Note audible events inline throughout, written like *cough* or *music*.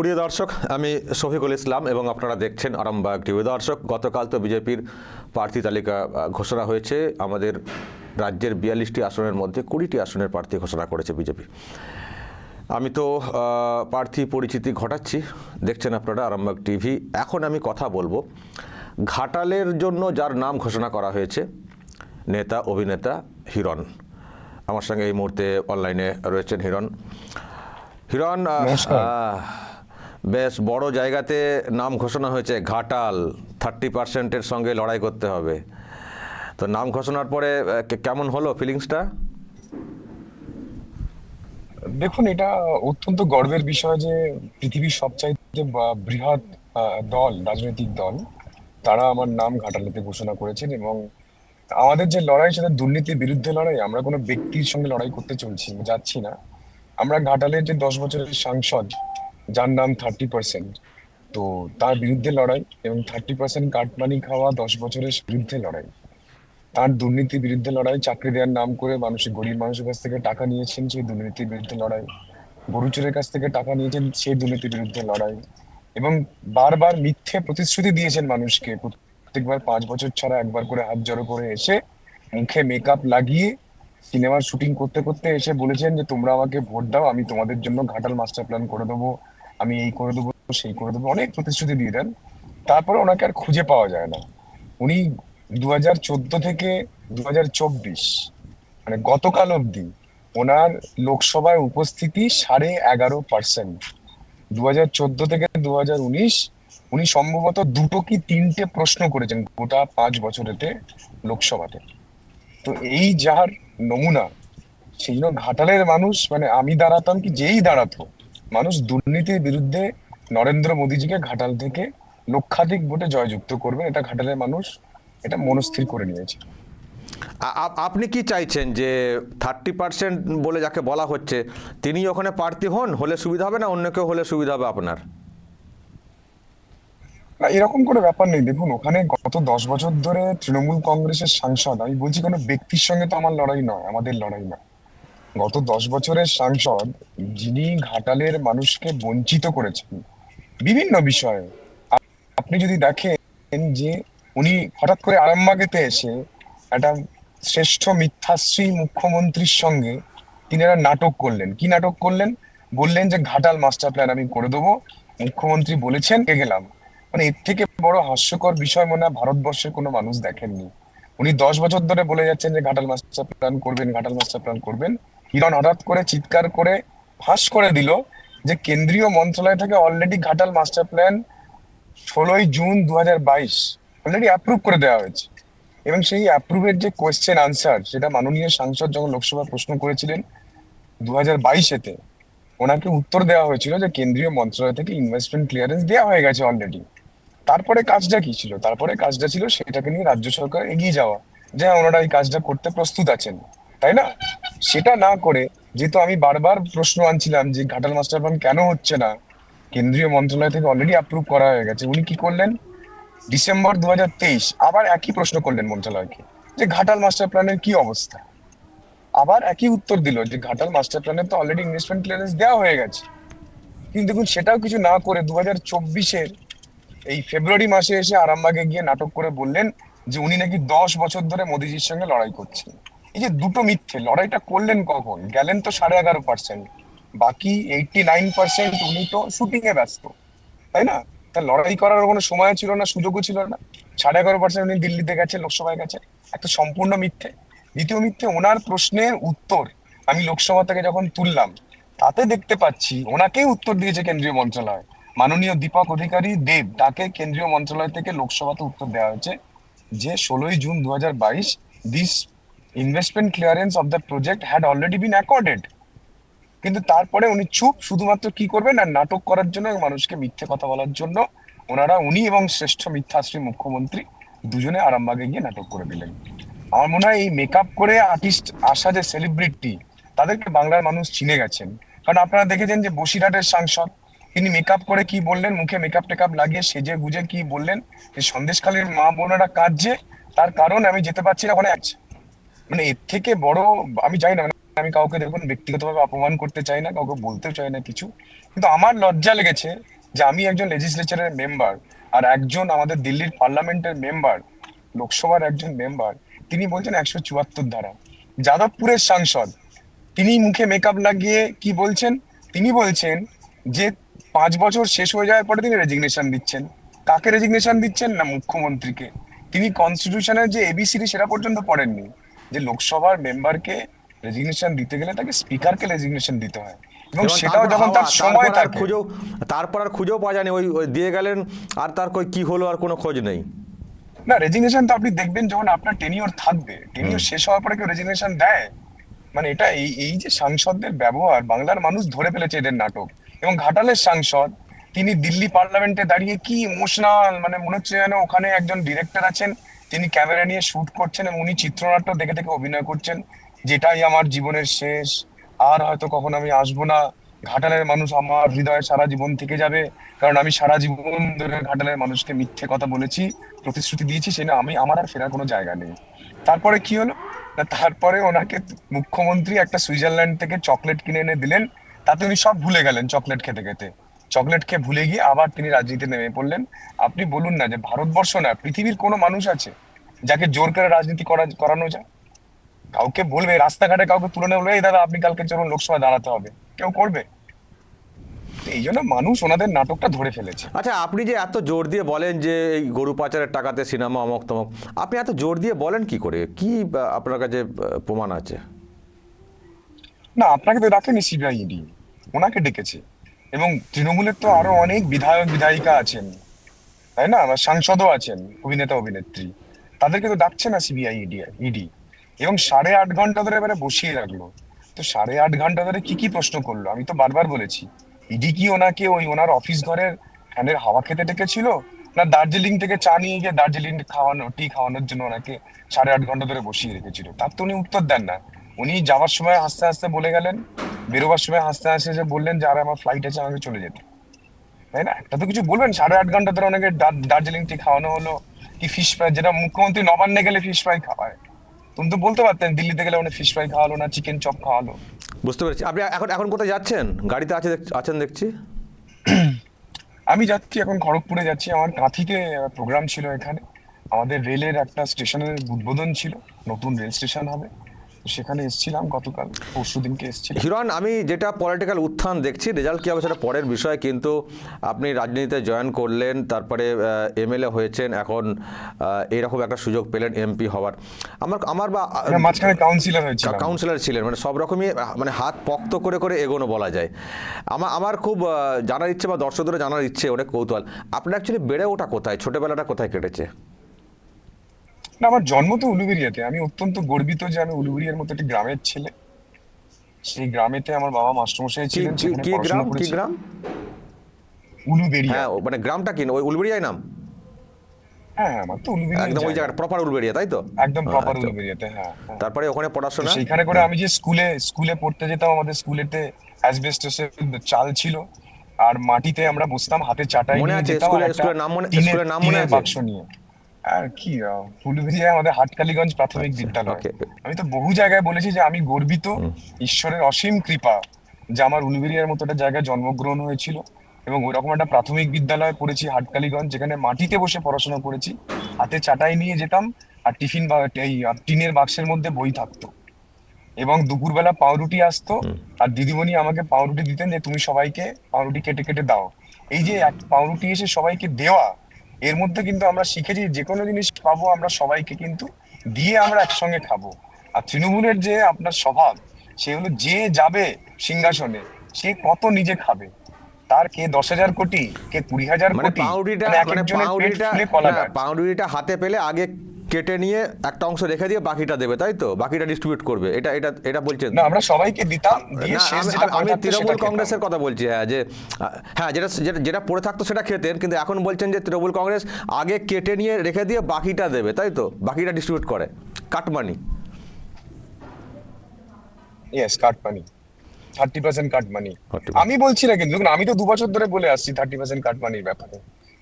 প্রিয় দর্শক আমি শফিকুল ইসলাম এবং আপনারা দেখছেন আরামবাগ টিভি দর্শক। গতকাল তো বিজেপির প্রার্থী তালিকা ঘোষণা হয়েছে। আমাদের রাজ্যের বিয়াল্লিশটি আসনের মধ্যে কুড়িটি আসনের প্রার্থী ঘোষণা করেছে বিজেপি। আমি তো প্রার্থী পরিচিতি ঘটাচ্ছি। দেখছেন আপনারা আরামবাগ টিভি এখন আমি কথা বলব ঘাটালের জন্য যার নাম ঘোষণা করা হয়েছে নেতা অভিনেতা হিরণ। আমার সঙ্গে এই মুহূর্তে অনলাইনে রয়েছেন হিরণ। হিরণ বেশ বড় জায়গাতে নাম ঘোষণা হয়েছে, ঘাটাল। থার্টি পার্সেন্টের সঙ্গে লড়াই করতে হবে। তো নাম ঘোষণার পরে কেমন হলো ফিলিংসটা দেখুন, এটা অত্যন্ত গর্বের বিষয় যে পৃথিবীর সবচাইতে বৃহৎ দল, রাজনৈতিক দল, তারা আমার নাম ঘাটালেতে ঘোষণা করেছেন এবং আমাদের যে লড়াই, সেটা দুর্নীতির বিরুদ্ধে লড়াই। আমরা কোনো ব্যক্তির সঙ্গে লড়াই করতে চলছি, যাচ্ছি না। আমরা ঘাটালের যে দশ বছরের সাংসদ যার নাম থার্টি পার্সেন্ট তো তার বিরুদ্ধে লড়াই এবং থার্টি পার্সেন্ট কাটমানি খাওয়া দশ বছরের বিরুদ্ধে লড়াই। তার দুর্নীতির বিরুদ্ধে লড়াই, চাকরি দেওয়ার নাম করে মানুষের গরিব মানুষের কাছ থেকে টাকা নিয়েছেন সেই দুর্নীতির বিরুদ্ধে লড়াই। গরুচোরের কাছ থেকে টাকা নিয়েছেন সেই দুর্নীতির বিরুদ্ধে লড়াই। এবং বারবার মিথ্যে প্রতিশ্রুতি দিয়েছেন মানুষকে। প্রত্যেকবার পাঁচ বছর ছাড়া একবার করে হাত জড়ো করে এসে মুখে মেকআপ লাগিয়ে সিনেমার শুটিং করতে করতে এসে বলেছেন যে, তোমরা আমাকে ভোট দাও, আমি তোমাদের জন্য ঘাটাল মাস্টার প্ল্যান করে দেবো। আমি এই করে দেবো, সেই করে দেবো, অনেক প্রতিশ্রুতি দিয়ে দেন। তারপরে ওনাকে আর খুঁজে পাওয়া যায় না। উনি দু হাজার চোদ্দ থেকে দু হাজার চব্বিশ মানে গতকাল অবধি ওনার লোকসভায় উপস্থিতি সাড়ে এগারো পার্সেন্ট। দু হাজার চোদ্দ থেকে দু হাজার উনিশ উনি সম্ভবত দুটো কি তিনটে প্রশ্ন করেছেন গোটা পাঁচ বছরেতে লোকসভাতে। তো এই যার নমুনা, সেই জন্য ঘাটালের মানুষ মানে আমি দাঁড়াতাম কি যেই দাঁড়াতো মানুষ দুর্নীতির বিরুদ্ধে নরেন্দ্র মোদীজিকে ঘাটাল থেকে লক্ষাধিক ভোটে জয়যুক্ত করবেন এটা ঘাটালের মানুষ এটা মনস্থির করে নিয়েছে। আপনি কি চাইছেন যে থার্টি পার্সেন্ট বলে যাকে বলা হচ্ছে তিনি ওখানে প্রার্থী হন হলে সুবিধা হবে না অন্য কেউ হলে সুবিধা হবে আপনার? না এরকম কোনো ব্যাপার নেই। দেখুন ওখানে গত দশ বছর ধরে তৃণমূল কংগ্রেসের সাংসদ আমি বলছি কোনো ব্যক্তির সঙ্গে তো আমার লড়াই নয় আমাদের লড়াই না গত দশ বছরের সাংসদ যিনি ঘাটালের মানুষকে বঞ্চিত করেছেন। বিভিন্ন বিষয়ে। আপনি যদি দেখেন যে উনি হঠাৎ করে আরামবাগেতে এসে একটা শ্রেষ্ঠ মিথ্যাশ্রী মুখ্যমন্ত্রীর সঙ্গে তিনি একটা নাটক করলেন। কি নাটক করলেন? বললেন যে, ঘাটাল মাস্টার প্ল্যান আমি করে দেবো। মুখ্যমন্ত্রী বলেছেন গেলাম। মানে এর থেকে বড় হাস্যকর বিষয় মনে হয় ভারতবর্ষের কোনো মানুষ দেখেননি। উনি দশ বছর ধরে বলে যাচ্ছেন যে, ঘাটাল মাস্টার প্ল্যান করবেন, ঘাটাল মাস্টার প্ল্যান করবেন। হিরণ হঠাৎ করে চিৎকার করে ফাঁস করে দিল যে কেন্দ্রীয় মন্ত্রণালয় থেকে অলরেডি ঘাটাল মাস্টার প্ল্যান ষোলোই জুন দু হাজার বাইশ অলরেডি অ্যাপ্রুভ করে দেওয়া হয়েছে। এবং সেই অ্যাপ্রুভের যে কোয়েশ্চেন আনসার সেটা মাননীয় সাংসদ যখন লোকসভা প্রশ্ন করেছিলেন দু হাজার বাইশেতে ওনাকে উত্তর দেওয়া হয়েছিল যে কেন্দ্রীয় মন্ত্রণালয় থেকে ইনভেস্টমেন্ট ক্লিয়ারেন্স দেওয়া হয়ে গেছে অলরেডি তারপরে কাজটা কি ছিল? তারপরে কাজটা ছিল সেটাকে নিয়ে রাজ্য সরকার এগিয়ে যাওয়া। যে হ্যাঁ, ওনারা এই কাজটা করতে প্রস্তুত আছেন। তাই না? সেটা না করে, যেহেতু আমি বারবার প্রশ্ন আনছিলাম যে ঘাটাল মাস্টার প্ল্যান কেন হচ্ছে না, কেন্দ্রীয় মন্ত্রণালয় থেকে অলরেডি অ্যাপ্রুভ করা হয়ে গেছে, উনি কি করলেন? ডিসেম্বর দুহাজার তেইশ আবার একই প্রশ্ন করলেন মন্ত্রণালয়কে, যে ঘাটাল মাস্টার প্ল্যানের কি অবস্থা? আবার একই উত্তর দিল যে ঘাটাল মাস্টার প্ল্যানের তো অলরেডি ইনভেস্টমেন্ট ক্লিয়ারেন্স দেওয়া হয়ে গেছে। কিন্তু দেখুন, সেটাও কিছু না করে দু হাজার চব্বিশের এই ফেব্রুয়ারি মাসে এসে আরামবাগে গিয়ে নাটক করে বললেন যে উনি নাকি দশ বছর ধরে মোদিজির সঙ্গে লড়াই করছেন। এই যে দুটো মিথ্যে, লড়াইটা করলেন কখন? গেলেন তো সাড়ে এগারো পার্সেন্ট বাকি এইটটি নাইন পার্সেন্ট উনি তো শুটিং এ ব্যস্ত, তাই না? তা লড়াই করার কোনো সময় ছিল না, সুযোগও ছিল না। সাড়ে এগারো পার্সেন্ট উনি দিল্লিতে গেছে, লোকসভায় গেছে। একটা সম্পূর্ণ মিথ্যে। দ্বিতীয় মিথ্যে, ওনার প্রশ্নের উত্তর আমি লোকসভা থেকে যখন তুললাম, তাতে দেখতে পাচ্ছি ওনাকেই উত্তর দিয়েছে কেন্দ্রীয় মন্ত্রণালয়। মাননীয় দীপক অধিকারী দেব, তাকে কেন্দ্রীয় মন্ত্রণালয় থেকে লোকসভাতে উত্তর দেওয়া হয়েছে যে, ষোলোই জুন দু হাজার বাইশ this investment clearance of the project had already been accorded কিন্তু তারপরে উনি চুপ শুধুমাত্র কি করবেন না নাটক করার জন্য মানুষকে মিথ্যে কথা বলার জন্য ওনারা, উনি এবং শ্রেষ্ঠ মিথ্যাশ্রী মুখ্যমন্ত্রী দুজনে আরামবাগে গিয়ে নাটক করে দিলেন। আমার মনে হয় এই মেকআপ করে আর্টিস্ট আসা যে সেলিব্রিটি তাদেরকে বাংলার মানুষ চিনে গেছেন। কারণ আপনারা দেখেছেন যে বসিরহাটের সাংসদ, তিনি মেকআপ করে কি বললেন, মুখে মেকআপ টেকআপ লাগিয়ে সেজে গুজে কি বললেন, যে সন্দেশখালীর মা বোনেরা কাঁদছে, তার কারণ আমি যেতে পারছি না, ওখানে মানে এর থেকে বড়, আমি জানি না মানে আমি কাউকে দেখুন ব্যক্তিগতভাবে অপমান করতে চাই না, কাউকে বলতেও চাই না কিছু। কিন্তু আমার লজ্জা লেগেছে যে আমি একজন লেজিসলেচারের মেম্বার আর একজন আমাদের দিল্লির পার্লামেন্টের মেম্বার লোকসভার একজন মেম্বার তিনি বলছেন একশো চুয়াত্তর ধারা। যাদবপুরের সাংসদ, তিনি মুখে মেকআপ লাগিয়ে কি বলছেন? তিনি বলছেন যে পাঁচ বছর শেষ হয়ে যাওয়ার পরে তিনি রেজিগনেশন দিচ্ছেন। কাকে রেজিগনেশন দিচ্ছেন? না মুখ্যমন্ত্রীকে। তিনি কনস্টিটিউশনের যে এবিসিডি সেটা পর্যন্ত পড়েননি। যে লোকসভার মেম্বারকে রেজিগনেশন দিতে গেলে তাকে স্পিকারকে রেজিগনেশন দিতে হয়। এবং সেটাও যখন তার সময় থাকে খুঁজেও তারপর আর খুঁজেও পাওয়া যায়নি। ওই দিয়ে গেলেন আর তার কই কি হলো আর কোনো খোঁজ নেই। না রেজিগনেশন তো আপনি দেখবেন যখন আপনার টেনিওর থাকবে টেনিওর শেষ হওয়ার পরে কেউ রেজিগনেশন দেয়? মানে এটা এই এই যে সাংসদদের ব্যবহার বাংলার মানুষ ধরে ফেলেছে এদের নাটক। এবং ঘাটালের সাংসদ তিনি দিল্লি পার্লামেন্টে দাঁড়িয়ে কি ইমোশনাল মানে মনে হচ্ছে যেন ওখানে একজন ডিরেক্টর আছেন। তিনি ক্যামেরা নিয়ে শুট করছেন এবং উনি চিত্রনাট্য দেখে দেখে অভিনয় করছেন, যেটাই আমার জীবনের শেষ। আর হয়তো কখন আমি আসব না। ঘাটালের মানুষ আমার হৃদয়ে সারা জীবন থেকে যাবে। কারণ আমি সারা জীবন ধরে ঘাটালের মানুষকে মিথ্যে কথা বলেছি, প্রতিশ্রুতি দিয়েছি সে না আমি, আমার আর ফেরার কোনো জায়গা নেই। তারপরে কি হলো? না, তারপরে ওনাকে মুখ্যমন্ত্রী একটা সুইজারল্যান্ড থেকে চকলেট কিনে এনে দিলেন। তাতে উনি সব ভুলে গেলেন চকলেট খেতে খেতে। চকলেট খেয়ে ভুলে গিয়ে আবার তিনি রাজনীতিতে নেমে পড়লেন। আপনি বলুন না যে ভারতবর্ষ না পৃথিবীর কোনো মানুষ আছে যাকে জোর করে রাজনীতি করা করানো যায়? কাউকে বলবে রাস্তাঘাটে কাউকে তুলে বলবে এই দাদা আপনি কালকে চলুন লোকসভায় দাঁড়াতে হবে। কেউ করবে। এই জন্য মানুষ ওনাদের নাটকটা ধরে ফেলেছে। আচ্ছা আপনি যে এত জোর দিয়ে বলেন যে এই গরু পাচারের টাকাতে সিনেমা অমক তমক আপনি এত জোর দিয়ে বলেন কি করে? কি আপনার কাছে প্রমাণ আছে? না আপনাকে তো ডাকেনি সিবিআই ইডি ওনাকে ডেকেছে। এবং তৃণমূলের তো আরও অনেক বিধায়ক, বিধায়িকা আছেন। তাই না? আবার সাংসদও আছেন, অভিনেতা, অভিনেত্রী। তাদেরকে তো ডাকছে না সিবিআই ইডি ইডি এবং সাড়ে আট ঘণ্টা ধরে এবারে বসিয়ে রাখল। তো সাড়ে আট ঘণ্টা ধরে কি কি প্রশ্ন করল? আমি তো বারবার বলেছি ইডি কি ওনাকে ওই ওনার অফিস ঘরের ফ্যানের হাওয়া খেতে ডেকেছিল? না দার্জিলিং থেকে চা নিয়ে গিয়ে দার্জিলিং খাওয়ানো টি খাওয়ানোর জন্য ওনাকে সাড়ে আট ঘণ্টা ধরে বসিয়ে রেখেছিল? তার তো উনি উত্তর দেন না। উনি যাওয়ার সময় হাসতে হাসতে বলে গেলেন বেরোবার সময় হাসতে হাসতে যে বললেন যে আর আমার ফ্লাইট আছে আমাকে চলে যেতে। তাই না? একটা তো কিছু বলবেন? সাড়ে আট ঘণ্টা ধরে অনেকে দার- দার্জিলিং টি খাওয়ানো হলো কি ফিশ ফ্রাই যেটা মুখ্যমন্ত্রী নবান্নে গেলে ফিশ ফ্রাই খাওয়ায়। তুমি তো বলতে পারতেন দিল্লিতে গেলে উনি ফিশ ফ্রাই খাওয়ালো না চিকেন চপ খাওয়ালো। বুঝতে পেরেছি। আপনি এখন এখন কোথায় যাচ্ছেন? গাড়িতে আছে আছেন দেখছি। *clears throat* আমি যাচ্ছি এখন খড়গপুরে যাচ্ছি। আমার কাঁথিতে প্রোগ্রাম ছিল এখানে। আমাদের রেলের একটা স্টেশনের উদ্বোধন ছিল। নতুন রেল স্টেশন হবে। সেখানে এসেছিলাম গতকাল পরশু দিনকে এসেছিলাম। হিরণ আমি যেটা পলিটিক্যাল উত্থান দেখছি রেজাল্ট কী হবে সেটা পরের বিষয় কিন্তু আপনি রাজনীতিতে জয়েন করলেন তারপরে এমএলএ হয়েছেন এখন এরকম একটা সুযোগ পেলেন এমপি হওয়ার। আমার আমার বা মাঝখানে কাউন্সিলর হয়েছিল কাউন্সিলর ছিলেন মানে সব রকমই মানে হাত পক্ত করে করে এগোনো বলা যায়। আমার আমার খুব জানার ইচ্ছে বা দর্শকদের জানার ইচ্ছে অনেক কৌতূহল। আপনার অ্যাকচুয়ালি বেড়ে ওঠা কোথায়? ছোটবেলাটা কোথায় কেটেছে? না আমার জন্ম তো উলুবেরিয়াতে। আমি অত্যন্ত গর্বিত যে আমি উলুবেরিয়ার মতো একটি গ্রামের ছেলে। সেই গ্রামেতে আমার বাবা মাস্টারমশাই ছিলেন কি- সেখানে গ্রাম? কি গ্রাম? উলুবেরিয়া। হ্যাঁ মানে গ্রামটা কি? ওই উলবেড়িয়ায় নাম? হ্যাঁ হ্যাঁ, আমার তো উলুবেরিয়া একদম ওই জায়গাটা প্রপার উলবেড়িয়া তাই তো? একদম প্রপার আচ্ছা। উলুবেরিয়াতে হ্যাঁ হ্যাঁ। তারপরে ওখানে পড়াশোনা? সেইখানে করে আমি যে স্কুলে স্কুলে পড়তে যেতাম আমাদের স্কুলেতে অ্যাসবেস্টসের চাল ছিল। আর মাটিতে আমরা বসতাম হাতে চাটাই মনে আছে? স্কুলের নাম মনে- স্কুলের নাম মনে আছে? বাক্স নিয়ে। আর কি আহ, আমাদের হাটকালিগঞ্জ প্রাথমিক বিদ্যালয়। আমি তো বহু জায়গায় বলেছি যে আমি গর্বিত। ঈশ্বরের অসীম কৃপা যে আমার উলুবেরিয়ার মতো একটা জায়গায় জন্মগ্রহণ হয়েছিল। এবং ওইরকম একটা প্রাথমিক বিদ্যালয়ে পড়েছি হাটকালিগঞ্জ যেখানে মাটিতে বসে পড়াশোনা করেছি। হাতে চাটাই নিয়ে যেতাম আর টিফিন বা এই টিনের বাক্সের মধ্যে বই থাকতো। এবং দুপুরবেলা পাউরুটি আসতো আর দিদিমণি আমাকে পাউরুটি দিতেন যে তুমি সবাইকে পাউরুটি কেটে কেটে দাও। এই যে এক পাউরুটি এসে সবাইকে দেওয়া এর মধ্যে কিন্তু আমরা শিখেছি যে কোনো জিনিস পাবো আমরা সবাইকে কিন্তু দিয়ে আমরা একসঙ্গে খাব। আর তৃণমূলের যে আপনার স্বভাব সে হলো যে যাবে সিংহাসনে সে কত নিজে খাবে? তার কে দশ হাজার কোটি কে কুড়ি হাজার মানে কোটি পাউরুটিটা মানে মানে পাউরুটিটা হাতে পেলে আগে কেটে নিয়ে একটা অংশ রেখে দিয়ে বাকিটা দেবে তাই তো? বাকিটা ডিস্ট্রিবিউট করবে। এটা এটা এটা বলছেন। না আমরা সবাইকে দিতাম দিয়ে শেষ আমি- যেটা আমি- তৃণমূল কংগ্রেসের কথা বলছি হ্যাঁ যে হ্যাঁ যেটা যেটা- পড়ে থাকতো সেটা খেতেন কিন্তু এখন বলছেন যে তৃণমূল কংগ্রেস আগে কেটে নিয়ে রেখে দিয়ে বাকিটা দেবে তাই তো? বাকিটা ডিস্ট্রিবিউট করে। Cut money yes cut money thirty percent cut money আমি বলছি না কিন্তু আমি তো দু বছর ধরে বলে আসছি থার্টি পার্সেন্ট কাট মানির ব্যাপারে।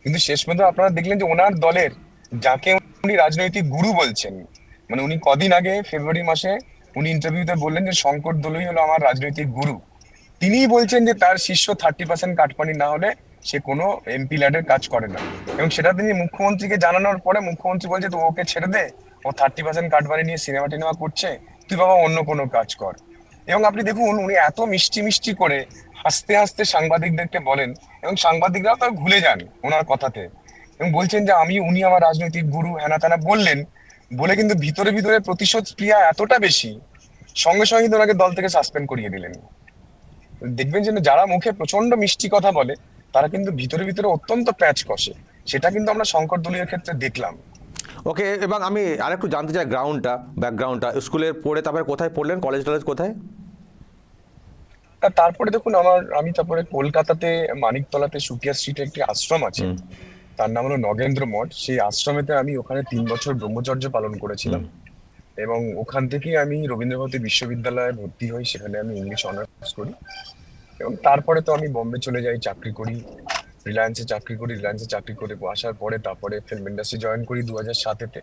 কিন্তু শেষ পর্যন্ত আপনারা দেখলেন যে ওনার দলের যাকে উনি রাজনৈতিক গুরু বলছেন। মানে উনি কদিন আগে, ফেব্রুয়ারি মাসে উনি ইন্টারভিউতে বললেন যে, শঙ্কর দলই হলো আমার রাজনৈতিক গুরু। তিনি বলছেন যে, তার শিষ্য থার্টি পার্সেন্ট কাটপানি না হলে সে কোনো এমপি ল্যাডের কাজ করে না। এবং সেটা তিনি মুখ্যমন্ত্রীকে জানানোর পরে মুখ্যমন্ত্রী বলছে, তো ওকে ছেড়ে দে। ও থার্টি পার্সেন্ট কাটবানি নিয়ে সিনেমা টিনেমা করছে। তুই বাবা অন্য কোনো কাজ কর। এবং আপনি দেখুন, উনি এত মিষ্টি মিষ্টি করে হাসতে হাসতে সাংবাদিকদেরকে বলেন এবং সাংবাদিকরাও তার ভুলে যান ওনার কথাতে। এবং বলছেন যে আমি উনি আমার রাজনৈতিক গুরু হ্যানা ত্যানা বললেন বলে কিন্তু ভিতরে ভিতরে প্রতিশোধ ক্রিয়া এতটা বেশি সঙ্গে সঙ্গে কিন্তু ওনাকে দল থেকে সাসপেন্ড করিয়ে দিলেন। দেখবেন যে যারা মুখে প্রচণ্ড মিষ্টি কথা বলে তারা কিন্তু ভিতরে ভিতরে অত্যন্ত প্যাচ কষে। সেটা কিন্তু আমরা শঙ্কর দলীয় ক্ষেত্রে দেখলাম। ওকে এবং আমি আরেকটু জানতে চাই গ্রাউন্ডটা ব্যাকগ্রাউন্ডটা স্কুলে পড়ে তারপরে কোথায় পড়লেন? কলেজ টলেজ কোথায়? তারপরে দেখুন আমার আমি তারপরে কলকাতাতে মানিকতলাতে সুকিয়া স্ট্রিটে একটি আশ্রম আছে। তার নাম হলো নগেন্দ্র মঠ। সেই আশ্রমেতে আমি ওখানে তিন বছর ব্রহ্মচর্য পালন করেছিলাম। এবং ওখান থেকেই আমি রবীন্দ্রভারতী বিশ্ববিদ্যালয়ে ভর্তি হই সেখানে আমি ইংলিশ অনার্স করি। এবং তারপরে তো আমি বম্বে চলে যাই চাকরি করি। রিলায়েন্সে চাকরি করি রিলায়েন্সে চাকরি করে আসার পরে তারপরে ফিল্ম ইন্ডাস্ট্রি জয়েন করি দু হাজার সাতেতে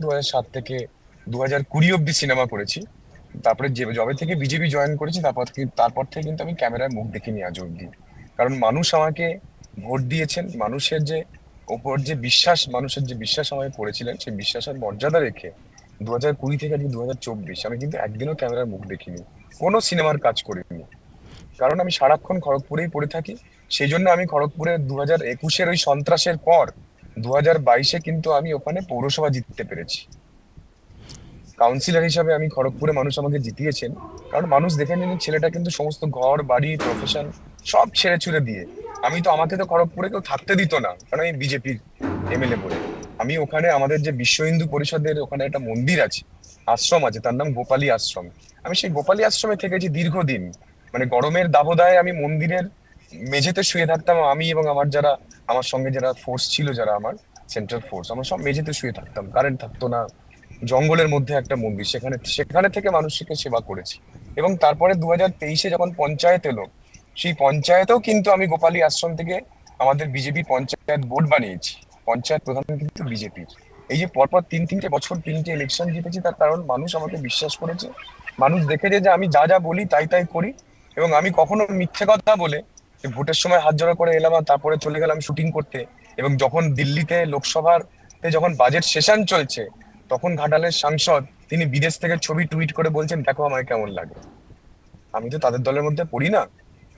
দু হাজার সাত থেকে দু হাজার কুড়ি অব্দি সিনেমা করেছি। তারপরে যে জবে থেকে বিজেপি জয়েন করেছি তারপর থেকে তারপর থেকে কিন্তু আমি ক্যামেরায় মুখ দেখিনি আজ অব্দি কারণ মানুষ আমাকে ভোট দিয়েছেন। মানুষের যে ওপর যে বিশ্বাস, মানুষের যে বিশ্বাস আমাকে করেছিলেন, সেই বিশ্বাসের মর্যাদা রেখে দু হাজার কুড়ি থেকে আজকে দু হাজার চব্বিশ আমি কিন্তু একদিনও ক্যামেরার মুখ দেখিনি। কোনো সিনেমার কাজ করিনি। কারণ আমি সারাক্ষণ খড়গপুরেই পড়ে থাকি। সেই জন্য আমি খড়গপুরে দু হাজার একুশের ওই সন্ত্রাসের পর দু হাজার বাইশে কিন্তু আমি ওখানে পৌরসভা জিততে পেরেছি। কাউন্সিলর হিসাবে আমি খড়গপুরে মানুষ আমাকে জিতিয়েছেন। কারণ মানুষ দেখে নিন ছেলেটা কিন্তু সমস্ত ঘর, বাড়ি প্রফেশন সব ছেড়ে ছুড়ে দিয়ে। আমি তো আমাকে তো খড়গপুরে কেউ থাকতে দিত না কারণ আমি বিজেপির এমএলএ বলে আমি ওখানে আমাদের যে বিশ্ব হিন্দু পরিষদের ওখানে একটা মন্দির আছে, আশ্রম আছে, তার নাম গোপালী আশ্রম। আমি সেই গোপালী আশ্রমে থেকেছি দীর্ঘদিন। মানে গরমের দাবদাহে আমি মন্দিরের মেঝেতে শুয়ে থাকতাম, আমি এবং আমার যারা, আমার সঙ্গে যারা ফোর্স ছিল, যারা আমার সেন্ট্রাল ফোর্স আমরা সব মেঝেতে শুয়ে থাকতাম কারেন্ট থাকতো না। জঙ্গলের মধ্যে একটা মন্দির, সেখানে সেখানে থেকে মানুষকে সেবা করেছি। এবং তারপরে দু হাজার তেইশে যখন পঞ্চায়েত এলো সেই পঞ্চায়েতেও কিন্তু আমি গোপালী আশ্রম থেকে আমাদের বিজেপি পঞ্চায়েত বোর্ড বানিয়েছি। পঞ্চায়েত প্রধান কিন্তু বিজেপির। এই যে পরপর তিন, তিনটে বছর তিনটে ইলেকশন জিতেছি, তার কারণ মানুষ আমাকে বিশ্বাস করেছে। মানুষ দেখেছে যে আমি যা যা বলি তাই তাই করি এবং আমি কখনো মিথ্যে কথা বলে ভোটের সময় হাত জোড়া করে এলাম আর তারপরে চলে গেলাম শুটিং করতে এবং যখন দিল্লিতে লোকসভার যখন বাজেট সেশন চলছে, তখন ঘাটালের সাংসদ তিনি বিদেশ থেকে ছবি টুইট করে বলছেন, দেখো আমায় কেমন লাগে। আমি তো তাদের দলের মধ্যে পড়ি না।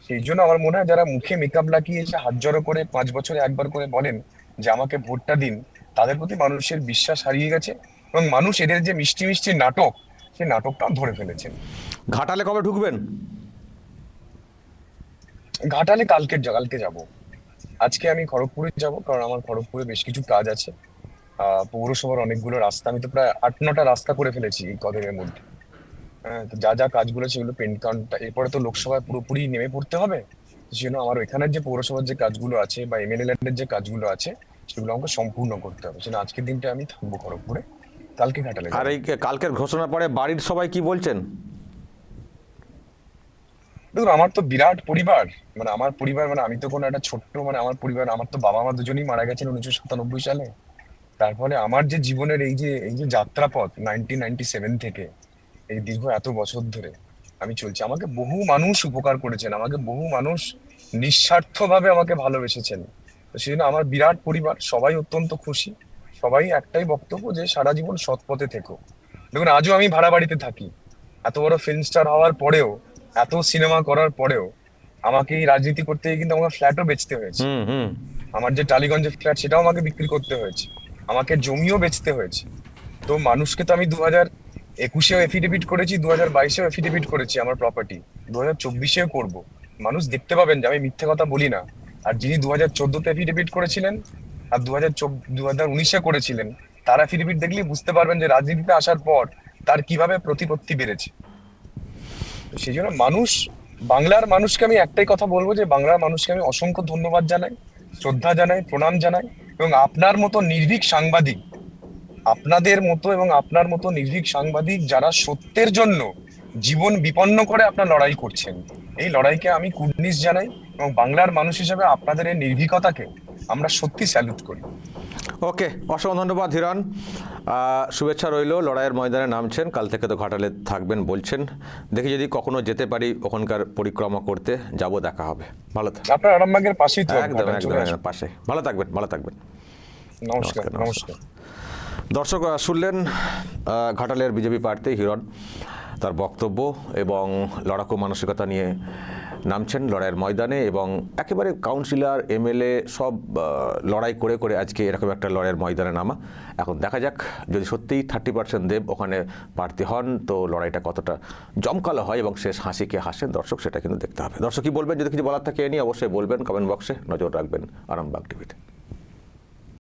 সেই জন্য আমার মনে হয় যারা মুখে মেকআপ লাগিয়ে এসে হাত জড়ো করে পাঁচ বছরে একবার করে বলেন যে আমাকে ভোটটা দিন তাদের প্রতি মানুষের বিশ্বাস হারিয়ে গেছে এবং মানুষ এদের যে মিষ্টি মিষ্টি নাটক সেই নাটকটা ধরে ফেলেছেন। ঘাটালে কবে ঢুকবেন? ঘাটালে কালকে কালকে যাব। আজকে আমি খড়গপুরে যাব কারণ আমার খড়গপুরে বেশ কিছু কাজ আছে। আহ, পৌরসভার অনেকগুলো রাস্তা আমি তো প্রায় আট নটা রাস্তা করে ফেলেছি এই কদিনের মধ্যে। যা যা কাজগুলো সেগুলো পেন্ট কাউন্ট এরপরে তো লোকসভায় পুরোপুরি নেমে পড়তে হবে। সেজন্য আমার এখানের যে পৌরসভার যে কাজগুলো আছে বা এমএলএ যে কাজগুলো আছে সেগুলো আমাকে সম্পূর্ণ করতে হবে। সেজন্য আজকের দিনটা আমি থাকব খড়গপুরে। কালকে ঘাটালে আর এই কালকের ঘোষণার পরে বাড়ির সবাই কি বলছেন? দেখুন আমার তো বিরাট পরিবার। মানে আমার পরিবার মানে আমি তো কোনো একটা ছোট্ট মানে আমার পরিবার আমার তো বাবা মা দুজনেই মারা গেছেন উনিশশো সাতানব্বই সালে। তার ফলে আমার যে জীবনের এই যে এই যে যাত্রাপথ নাইনটিন নাইনটি সেভেন থেকে এই দীর্ঘ এত বছর ধরে আমি চলছি। আমাকে বহু মানুষ উপকার করেছেন আমাকে বহু মানুষ নিঃস্বার্থভাবে আমাকে ভালোবেসেছেন। তো সেই জন্য আমার বিরাট পরিবার সবাই অত্যন্ত খুশি। সবাই একটাই বক্তব্য যে সারা জীবন সৎ পথে থেকো। দেখুন আজও আমি ভাড়া বাড়িতে থাকি। এত বড় ফিল্ম স্টার হওয়ার পরেও এত সিনেমা করার পরেও আমাকে এই রাজনীতি করতে গিয়ে কিন্তু আমাকে ফ্ল্যাটও বেচতে হয়েছে। আমার যে টালিগঞ্জের ফ্ল্যাট সেটাও আমাকে বিক্রি করতে হয়েছে। আমাকে জমিও বেচতে হয়েছে। তো মানুষকে তো আমি দু হাজার একুশেও এফিডেভিট করেছি দু হাজার বাইশেও এফিডেভিট করেছি আমার প্রপার্টি দু হাজার চব্বিশেও করব। মানুষ দেখতে পাবেন যে আমি মিথ্যে কথা বলি না। আর যিনি দু হাজার চোদ্দতে এফিডেভিট করেছিলেন আর দু হাজার দু হাজার উনিশে করেছিলেন, তার এফিডেভিট দেখলেই বুঝতে পারবেন যে রাজনীতিতে আসার পর তার কীভাবে প্রতিপত্তি বেড়েছে। সেই জন্য মানুষ, বাংলার মানুষকে আমি একটাই কথা বলব যে বাংলার মানুষকে আমি অসংখ্য ধন্যবাদ জানাই, শ্রদ্ধা জানাই, প্রণাম জানাই এবং আপনার মতো নির্ভীক সাংবাদিক আপনাদের মতো এবং আপনার মতো নির্ভীক সাংবাদিক যারা সত্যের জন্য জীবন বিপন্ন করে আপনার লড়াই করছেন। এই লড়াইকে আমি কুর্নিশ জানাই এবং বাংলার মানুষ হিসেবে আপনাদের এই নির্ভীকতাকে আমরা সত্যি স্যালুট করি। ওকে অসংখ্য ধন্যবাদ হিরণ। শুভেচ্ছা রইল লড়াইয়ের ময়দানে নামছেন কাল থেকে তো ঘাটালে থাকবেন বলছেন। দেখি যদি কখনো যেতে পারি ওখানকার পরিক্রমা করতে যাব দেখা হবে। ভালো থাক আপনার আরামবাগের পাশেই তো একদম একদম পাশে। ভালো থাকবেন ভালো থাকবেন। নমস্কার, নমস্কার। দর্শক শুনলেন ঘাটালের বিজেপি প্রার্থী হিরণ। তার বক্তব্য এবং লড়াকু মানসিকতা নিয়ে নামছেন লড়াইয়ের ময়দানে এবং একেবারে কাউন্সিলর, এমএলএ সব লড়াই করে করে আজকে এরকম একটা লড়াইয়ের ময়দানে নামা। এখন দেখা যাক, যদি সত্যিই থার্টি পার্সেন্ট দেব, ওখানে প্রার্থী হন, তো লড়াইটা কতটা জমকালো হয় এবং শেষ হাসিকে হাসেন, দর্শক, সেটা কিন্তু দেখতে হবে। দর্শক, কি বলবেন? যদি কিছু বলার থাকে নিয়ে অবশ্যই বলবেন কমেন্ট বক্সে নজর রাখবেন আরামবাগ টিভিতে।